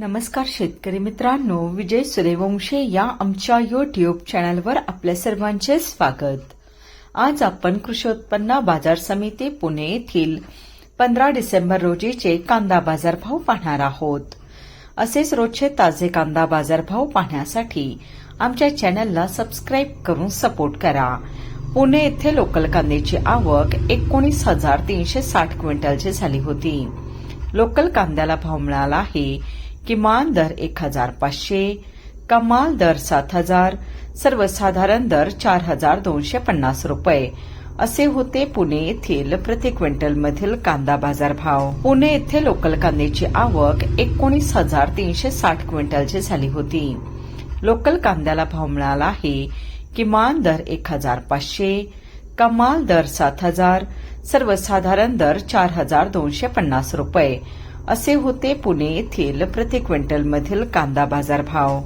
नमस्कार शेतकरी मित्रांनो विजय सूर्यवंशे या आमच्या युट्यूब चॅनलवर आपल्या सर्वांचे स्वागत. आज आपण कृषी उत्पन्न बाजार समिती पुणे येथील पंधरा डिसेंबर रोजीचे कांदा बाजारभाव पाहणार आहोत. असेच रोजचे ताजे कांदा बाजारभाव पाहण्यासाठी आमच्या चॅनलला सबस्क्राईब करून सपोर्ट करा. पुणे येथे लोकल कांद्याची आवक एकोणीस हजार तीनशे साठ क्विंटलची झाली होती. लोकल कांद्याला भाव मिळाला आहे किमान दर एक हजार पाचशे कमाल दर सात हजार सर्वसाधारण दर चार हजार दोनशे पन्नास रुपये. असे होते पुणे येथील प्रति क्विंटल मधील कांदा बाजार भाव पुणे येथे लोकल कांद्याची आवक एकोणीस हजार तीनशे साठ क्विंटलची झाली होती. लोकल कांद्याला भाव मिळाला आहे. किमान दर एक हजार पाचशे कमाल दर सात हजार सर्वसाधारण दर चार हजार दोनशे पन्नास रुपये. असे होते पुणे येथील प्रति क्विंटल मधील कांदा बाजार भाव